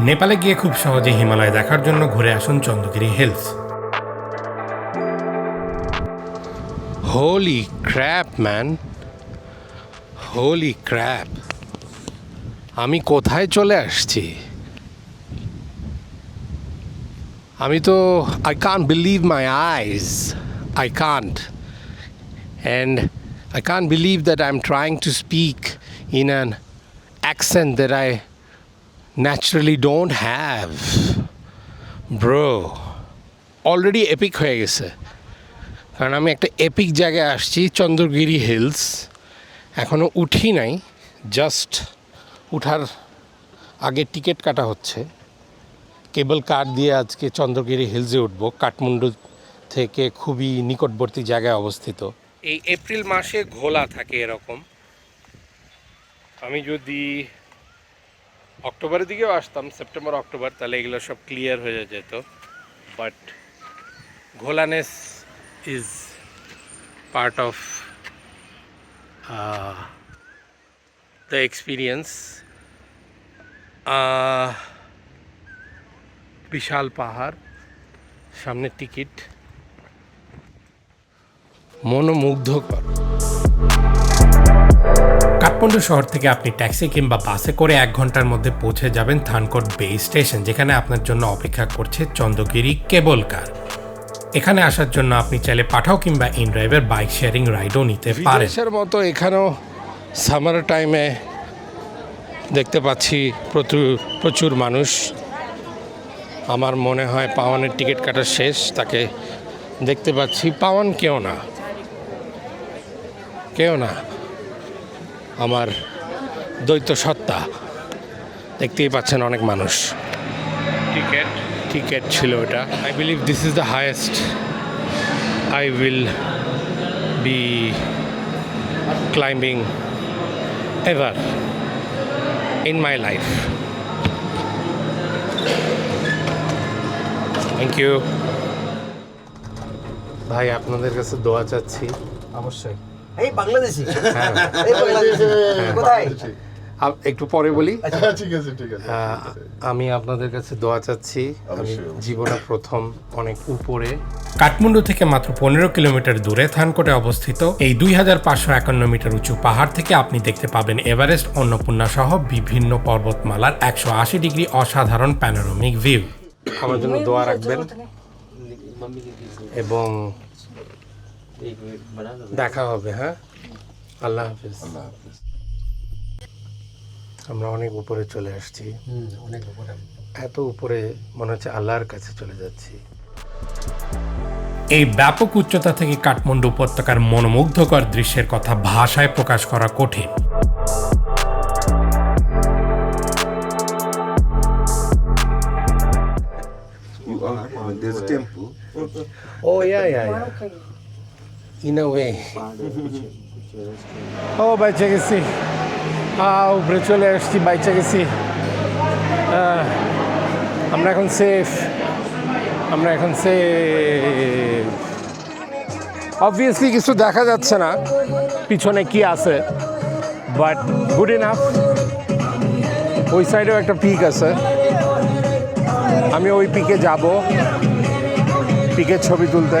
নেপালে গিয়ে খুব সহজে হিমালয় দেখার জন্য ঘুরে আসুন Chandragiri hills. Holy crap man holy crap আমি কোথায় চলে আসছি? আমি তো I can't believe my eyes I can't and I can't believe that I'm trying to speak in an accent that I naturally don't have bro already epic হয়ে গেছে। কারণ আমি একটা এপিক জায়গায় আসছি, চন্দ্রগিরি হিলস এখনও উঠি নাই জাস্ট উঠার আগে টিকিট কাটা হচ্ছে। কেবল কার দিয়ে আজকে চন্দ্রগিরি হিলসে উঠবো, কাঠমান্ডু থেকে খুবই নিকটবর্তী জায়গায় অবস্থিত। এই এপ্রিল মাসে ঘোলা থাকে এরকম। আমি যদি অক্টোবরের দিকেও আসতাম, সেপ্টেম্বর, অক্টোবর, তাহলে এগুলো সব ক্লিয়ার হয়ে যেত। But ঘোলানেস is part of the experience বিশাল পাহাড়, সামনে টিকিট মনোমুগ্ধকর। কাঠমান্ডু শহর থেকে আপনি ট্যাক্সি কিংবা বাসে করে এক ঘণ্টার মধ্যে পৌঁছে যাবেন থানকোট বে স্টেশন যেখানে আপনার জন্য অপেক্ষা করছে চন্দ্রগিরি কেবল কার। এখানে আসার জন্য আপনি চাইলে পাঠাও কিংবা ইন ড্রাইভের বাইক শেয়ারিং রাইডও নিতে পারেন। বিদেশের মতো এখানেও সামার টাইমে দেখতে পাচ্ছি প্রচুর প্রচুর মানুষ। আমার মনে হয় পাওয়ানের টিকিট কাটা শেষ তাকে দেখতে পাচ্ছি। পাওয়ান কেউ না। কেউ না। আমার দ্বৈত সত্তা। দেখতেই পাচ্ছেন অনেক মানুষ। টিকিট। টিকিট ছিল ওটা I believe this is the highest I will be climbing ever in my life thank you ভাই আপনাদের কাছে দোয়া চাচ্ছি। অবশ্যই। এই বাংলাদেশি। হ্যাঁ। এই বাংলাদেশি। কোথায়? একটু পরে বলি। হ্যাঁ ঠিক আছে ঠিক আছে। আহ, আমি আপনাদের কাছে দোয়া চাচ্ছি। আমি। জীবনে প্রথম অনেক উপরে। কাঠমান্ডু থেকে মাত্র পনেরো কিলোমিটার দূরে থানকোটে অবস্থিত এই দুই হাজার পাঁচশো একান্ন মিটার উঁচু পাহাড় থেকে আপনি দেখতে পাবেন এভারেস্ট অন্নপূর্ণা সহ বিভিন্ন পর্বতমালার একশো আশি ডিগ্রি অসাধারণ প্যানোরামিক ভিউ আমার জন্য দোয়া রাখবেন। এবং দেখা হবে হ্যাঁ? আল্লাহ হাফিজ। আল্লাহ হাফেজ। আমরা অনেক উপরে চলে আসছি। অনেক উপরে। এত উপরে মনে হচ্ছে আল্লাহর কাছে চলে যাচ্ছি। এই ব্যাপক উচ্চতা থেকে কাঠমান্ডু উপত্যকার মনোমুগ্ধকর দৃশ্যের কথা ভাষায় প্রকাশ করা কঠিন। You are, uh, there's a temple. ও, বাইচে গেছি। উপরে চলে আসছি, বাইচে গেছি। আমরা এখন সেফ আমরা এখন সেফ অবভিয়াসলি কিছু দেখা যাচ্ছে না। পিছনে কি আছে? বাট গুড ইনাফ ওই সাইডেও একটা পিক আছে। আমি ওই পিকে যাব। পিকের ছবি তুলতে।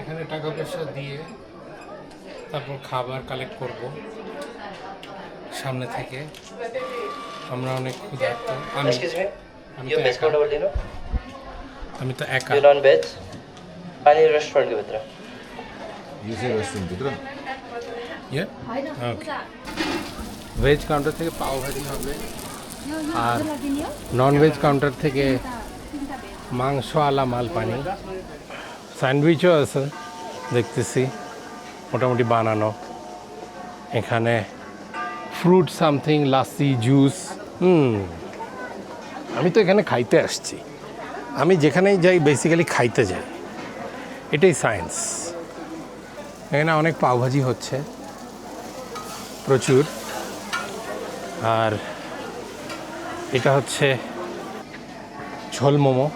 এখানে টাকা পয়সা দিয়ে তারপর খাবার কালেক্ট করব সামনে থেকে। আমরা অনেক ক্ষুধার্ত। আমি আমি তো একা। আমি তো একা। নন ভেজ পানি রেস্টুরেন্ট কে ভিতরে? ইউসে রেস্টুরেন্ট ভিতরে? ইয়া ওকে ভেজ কাউন্টার থেকে পাও ভাজি হবে। আর নন ভেজ কাউন্টার থেকে মাংস আলা মাল পানি স্যান্ডউইচও আছে, দেখতেছি। মোটামুটি বানানো। এখানে fruit something lassi juice hmm. আমি তো এখানে খাইতে আসছি। আমি যেখানেই যাই বেসিক্যালি খাইতে যাই। এটাই সায়েন্স এখানে অনেক পাওভাজি হচ্ছে। প্রচুর। আর এটা হচ্ছে ঝোল মোমো।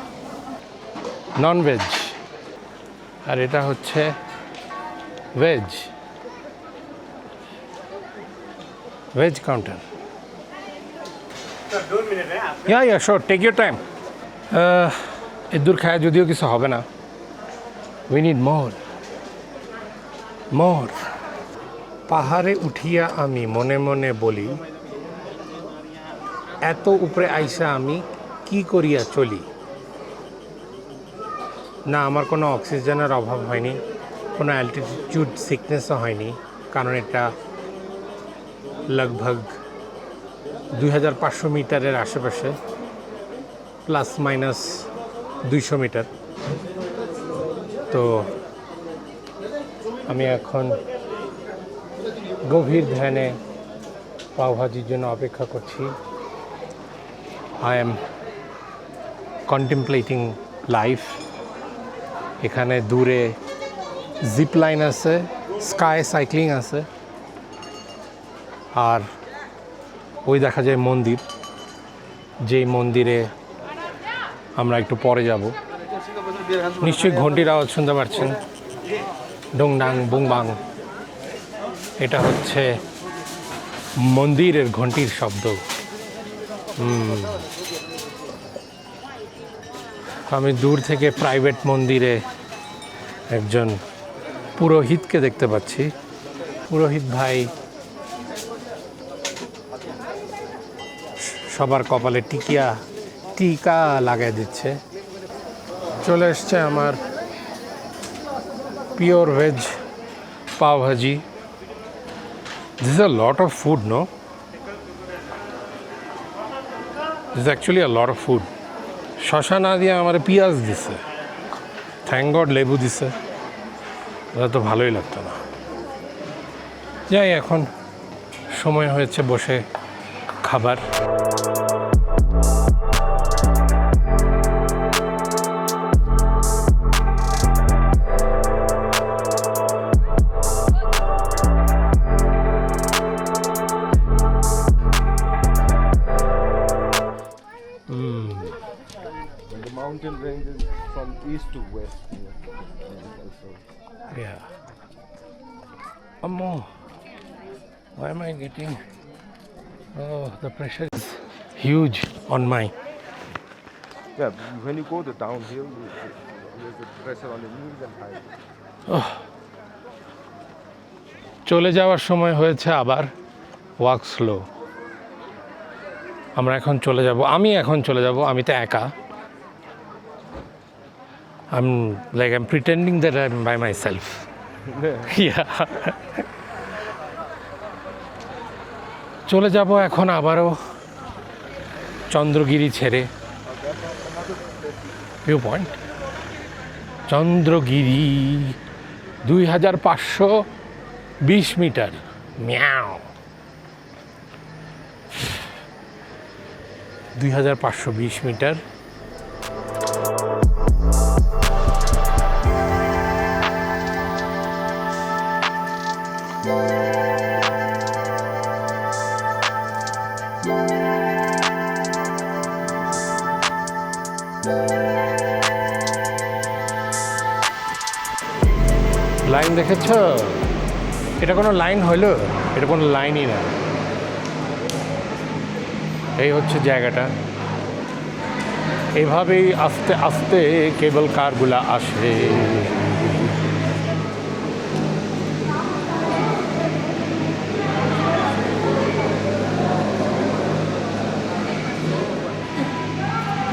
নন ভেজ আর এটা হচ্ছে veg veg counter yeah yeah sure take your time দূর খায় যদিও কিছু হবে না উই নিড মোর মোর পাহাড়ে উঠিয়া আমি মনে মনে বলি এত উপরে আইসা আমি কি করিয়া চলি? না, আমার কোনো অক্সিজেনের অভাব হয়নি, কোনো অ্যালটিটিউড সিকনেসও হয়নি, কারণ এটা লগভগ দুই হাজার পাঁচশো মিটারের আশেপাশে প্লাস মাইনাস দুইশো মিটার। তো আমি এখন গভীর ধ্যানে পাওভাজির জন্য অপেক্ষা করছি। আই এম কন্টেমপ্লেটিং লাইফ এখানে দূরে জিপ লাইন আছে স্কাই সাইক্লিং আছে, আর ওই দেখা যায় মন্দির। যেই মন্দিরে আমরা একটু পরে যাব। নিশ্চয়ই ঘন্টির আওয়াজ শুনতে পাচ্ছেন ডুংডাং, বুংবাং। এটা হচ্ছে মন্দিরের ঘন্টির শব্দ। হুম। আমি দূর থেকে প্রাইভেট মন্দিরে একজন পুরোহিতকে দেখতে পাচ্ছি। পুরোহিত ভাই সবার কপালে টিকিয়া টিকা লাগাই দিচ্ছে। চলে এসছে আমার pure veg pav bhaji. This a lot of food no this actually a lot of food শশা না দিয়ে আমার পেঁয়াজ দিছে। থ্যাংক গড লেবু দিছে। ওটা তো ভালোই লাগতো না। যাই, এখন সময় হয়েছে বসে খাবার। East to west. Yeah. One more. Why am I getting? Oh, the pressure is huge on my. Yeah, when you go the downhill, there's the pressure on the knees and thighs. চলে যাওয়ার সময় হয়েছে আবার walk slow আমরা এখন চলে যাব আমি এখন চলে যাব আমি তো একা I am pretending that I am by myself চলে যাব এখন আবারও চন্দ্রগিরি ছেড়ে। ভিউ পয়েন্ট চন্দ্রগিরি দুই হাজার পাঁচশো বিশ মিটার। মিয়াও দুই হাজার পাঁচশো বিশ মিটার। লাইন দেখেছ? এটা কোনো লাইন হইল এটা কোনো লাইনই না। এই হচ্ছে জায়গাটা। এভাবেই আস্তে আস্তে কেবল কারগুলা আসে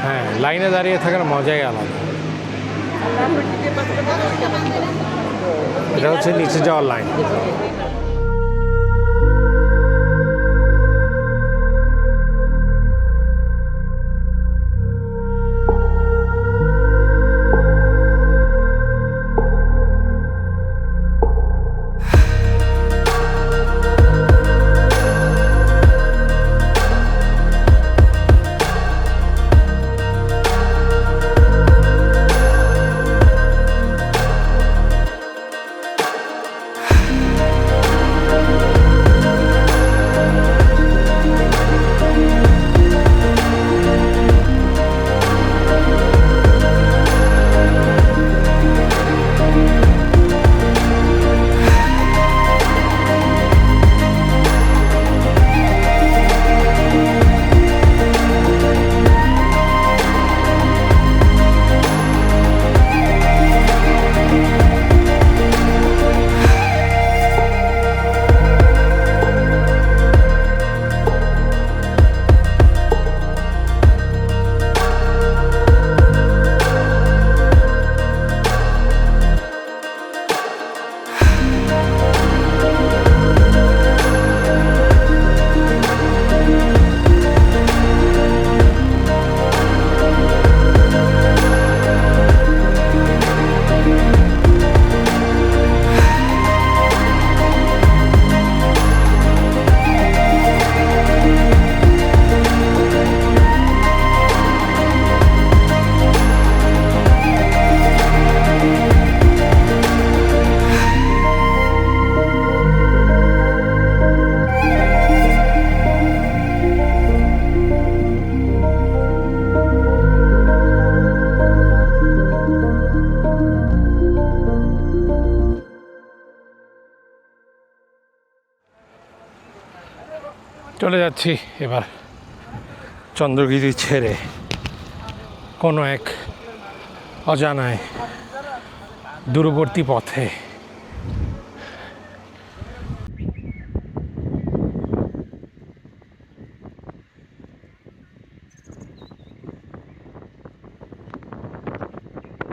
হ্যাঁ লাইনে দাঁড়িয়ে থাকার মজাই আলাদা। এটা হচ্ছে নিচে যাওয়ার লাইন। চলে যাচ্ছি এবার চন্দ্রগিরি ছেড়ে কোনো এক অজানায় দূরবর্তী পথে।